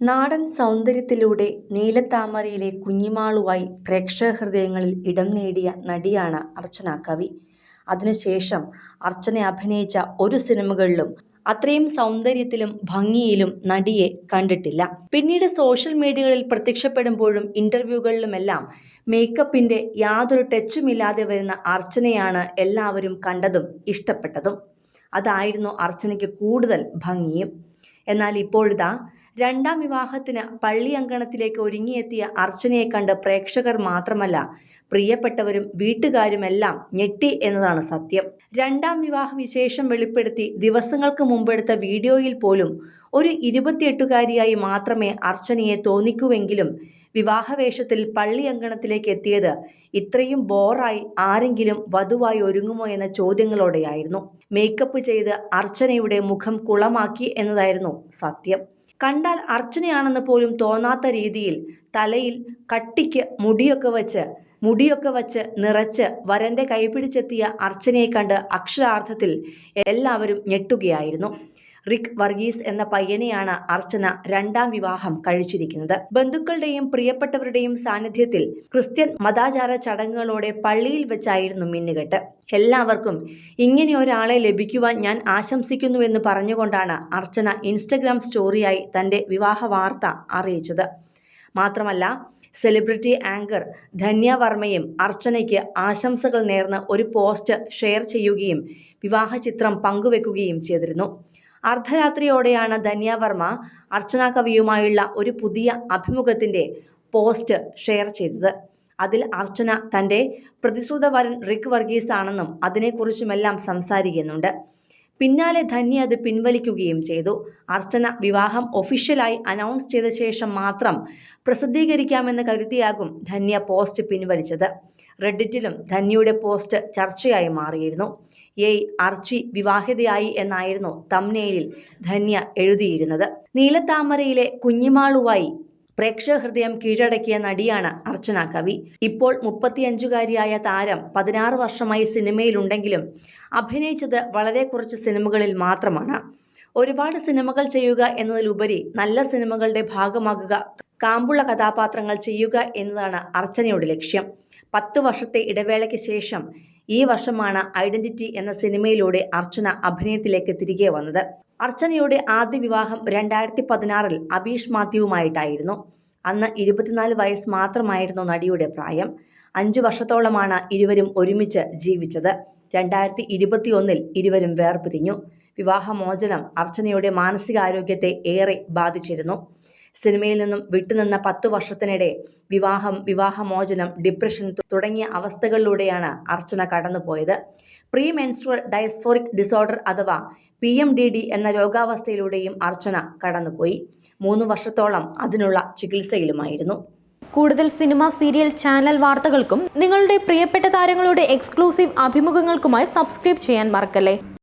നാടൻ സൗന്ദര്യത്തിലൂടെ നീലത്താമരയിലെ പ്രേക്ഷക ഹൃദയങ്ങളിൽ ഇടം നേടിയ നടിയാണ് അർച്ചന കവി. അതിനുശേഷം അർച്ചന അഭിനയിച്ച ഒരു സിനിമകളിലും അത്രയും സൗന്ദര്യത്തിലും ഭംഗിയിലും നടിയെ കണ്ടിട്ടില്ല. പിന്നീട് സോഷ്യൽ മീഡിയകളിൽ പ്രത്യക്ഷപ്പെടുമ്പോഴും ഇന്റർവ്യൂകളിലുമെല്ലാം മേക്കപ്പിന്റെ യാതൊരു ടച്ചുമില്ലാതെ വരുന്ന അർച്ചനയാണ് എല്ലാവരും കണ്ടതും ഇഷ്ടപ്പെട്ടതും. അതായിരുന്നു അർച്ചനയ്ക്ക് കൂടുതൽ ഭംഗിയും. എന്നാൽ ഇപ്പോഴിതാ രണ്ടാം വിവാഹത്തിന് പള്ളി അങ്കണത്തിലേക്ക് ഒരുങ്ങിയെത്തിയ അർച്ചനയെ കണ്ട് പ്രേക്ഷകർ മാത്രമല്ല പ്രിയപ്പെട്ടവരും വീട്ടുകാരുമെല്ലാം ഞെട്ടി എന്നതാണ് സത്യം. രണ്ടാം വിവാഹ വിശേഷം വെളിപ്പെടുത്തി ദിവസങ്ങൾക്ക് മുമ്പെടുത്ത വീഡിയോയിൽ പോലും ഒരു ഇരുപത്തിയെട്ടുകാരിയായി മാത്രമേ അർച്ചനയെ തോന്നിക്കൂവെങ്കിലും വിവാഹവേഷത്തിൽ പള്ളി അങ്കണത്തിലേക്ക് എത്തിയത് ഇത്രയും ബോറായി ആരെങ്കിലും വധുവായി ഒരുങ്ങുമോ എന്ന ചോദ്യങ്ങളോടെയായിരുന്നു. മേക്കപ്പ് ചെയ്ത് അർച്ചനയുടെ മുഖം കുളമാക്കി എന്നതായിരുന്നു സത്യം. കണ്ടാൽ അർച്ചനയാണെന്ന് പോലും തോന്നാത്ത രീതിയിൽ തലയിൽ കട്ടിക്ക് മുടിയൊക്കെ വച്ച് മുടിയൊക്കെ വച്ച് നിറച്ച് വരന്റെ കൈപിടിച്ചെത്തിയ അർച്ചനയെ കണ്ട് അക്ഷരാർത്ഥത്തിൽ എല്ലാവരും ഞെട്ടുകയായിരുന്നു. റിക്ക് വർഗീസ് എന്ന പയ്യനെയാണ് അർച്ചന രണ്ടാം വിവാഹം കഴിച്ചിരിക്കുന്നത്. ബന്ധുക്കളുടെയും പ്രിയപ്പെട്ടവരുടെയും സാന്നിധ്യത്തിൽ ക്രിസ്ത്യൻ മതാചാര ചടങ്ങുകളോടെ പള്ളിയിൽ വെച്ചായിരുന്നു മിന്നുകെട്ട്. എല്ലാവർക്കും ഇങ്ങനെ ഒരാളെ ലഭിക്കുവാൻ ഞാൻ ആശംസിക്കുന്നുവെന്ന് പറഞ്ഞുകൊണ്ടാണ് അർച്ചന ഇൻസ്റ്റഗ്രാം സ്റ്റോറിയായി തന്റെ വിവാഹവാർത്ത അറിയിച്ചത്. മാത്രമല്ല സെലിബ്രിറ്റി ആങ്കർ ധന്യ വർമ്മയും അർച്ചനയ്ക്ക് ആശംസകൾ നേർന്ന് ഒരു പോസ്റ്റ് ഷെയർ ചെയ്യുകയും വിവാഹ ചിത്രം പങ്കുവെക്കുകയും ചെയ്തിരുന്നു. അർദ്ധരാത്രിയോടെയാണ് ധന്യ വർമ്മ അർച്ചന കവിയുമായുള്ള ഒരു പുതിയ അഭിമുഖത്തിന്റെ പോസ്റ്റ് ഷെയർ ചെയ്തത്. അതിൽ അർച്ചന തന്റെ പ്രതിശ്രുത വരൻ റിക്ക് വർഗീസ് ആണെന്നും അതിനെക്കുറിച്ചുമെല്ലാം സംസാരിക്കുന്നുണ്ട്. പിന്നാലെ ധന്യ അത് പിൻവലിക്കുകയും ചെയ്തു. അർച്ചന വിവാഹം ഒഫീഷ്യലായി അനൗൺസ് ചെയ്ത ശേഷം മാത്രം പ്രസിദ്ധീകരിക്കാമെന്ന് കരുതിയാകും ധന്യ പോസ്റ്റ് പിൻവലിച്ചത്. റെഡിറ്റിലും ധന്യയുടെ പോസ്റ്റ് ചർച്ചയായി മാറിയിരുന്നു. ഏയ് അർച്ചി വിവാഹിതയായി എന്നായിരുന്നു തംബ്നെയിലിൽ ധന്യ എഴുതിയിരുന്നത്. നീലത്താമരയിലെ കുഞ്ഞിമാളുവായി പ്രേക്ഷകഹൃദയം കീഴടക്കിയ നടിയാണ് അർച്ചന കവി. ഇപ്പോൾ മുപ്പത്തിയഞ്ചുകാരിയായ താരം പതിനാറ് വർഷമായി സിനിമയിലുണ്ടെങ്കിലും അഭിനയിച്ചത് വളരെ കുറച്ച് സിനിമകളിൽ മാത്രമാണ്. ഒരുപാട് സിനിമകൾ ചെയ്യുക എന്നതിലുപരി നല്ല സിനിമകളുടെ ഭാഗമാകുക കാമ്പുള്ള കഥാപാത്രങ്ങൾ ചെയ്യുക എന്നതാണ് അർച്ചനയുടെ ലക്ഷ്യം. പത്ത് വർഷത്തെ ഇടവേളയ്ക്ക് ശേഷം ഈ വർഷമാണ് ഐഡന്റിറ്റി എന്ന സിനിമയിലൂടെ അർച്ചന അഭിനയത്തിലേക്ക് തിരികെ വന്നത്. അർച്ചനയുടെ ആദ്യ വിവാഹം രണ്ടായിരത്തി പതിനാറിൽ അബീഷ് മാത്യുവുമായിട്ടായിരുന്നു. അന്ന് ഇരുപത്തിനാല് വയസ്സ് മാത്രമായിരുന്നു നടിയുടെ പ്രായം. അഞ്ചു വർഷത്തോളമാണ് ഇരുവരും ഒരുമിച്ച് ജീവിച്ചത്. രണ്ടായിരത്തി ഇരുപത്തിയൊന്നിൽ ഇരുവരും വേർപിരിഞ്ഞു. വിവാഹമോചനം അർച്ചനയുടെ മാനസികാരോഗ്യത്തെ ഏറെ ബാധിച്ചിരുന്നു. സിനിമയിൽ നിന്നും വിട്ടുനിന്ന പത്ത് വർഷത്തിനിടെ വിവാഹം, വിവാഹമോചനം, ഡിപ്രഷൻ തുടങ്ങിയ അവസ്ഥകളിലൂടെയാണ് അർച്ചന കടന്നുപോയത്. പ്രീ മെൻസ്ട്രൽ ഡയസ്ഫോറിക് ഡിസോർഡർ അഥവാ പി എം ഡി ഡി എന്ന രോഗാവസ്ഥയിലൂടെയും അർച്ചന കടന്നുപോയി. മൂന്ന് വർഷത്തോളം അതിനുള്ള ചികിത്സയിലുമായിരുന്നു. കൂടുതൽ സിനിമ, സീരിയൽ, ചാനൽ വാർത്തകൾക്കും നിങ്ങളുടെ പ്രിയപ്പെട്ട താരങ്ങളുടെ എക്സ്ക്ലൂസീവ് അഭിമുഖങ്ങൾക്കുമായി സബ്സ്ക്രൈബ് ചെയ്യാൻ മറക്കല്ലേ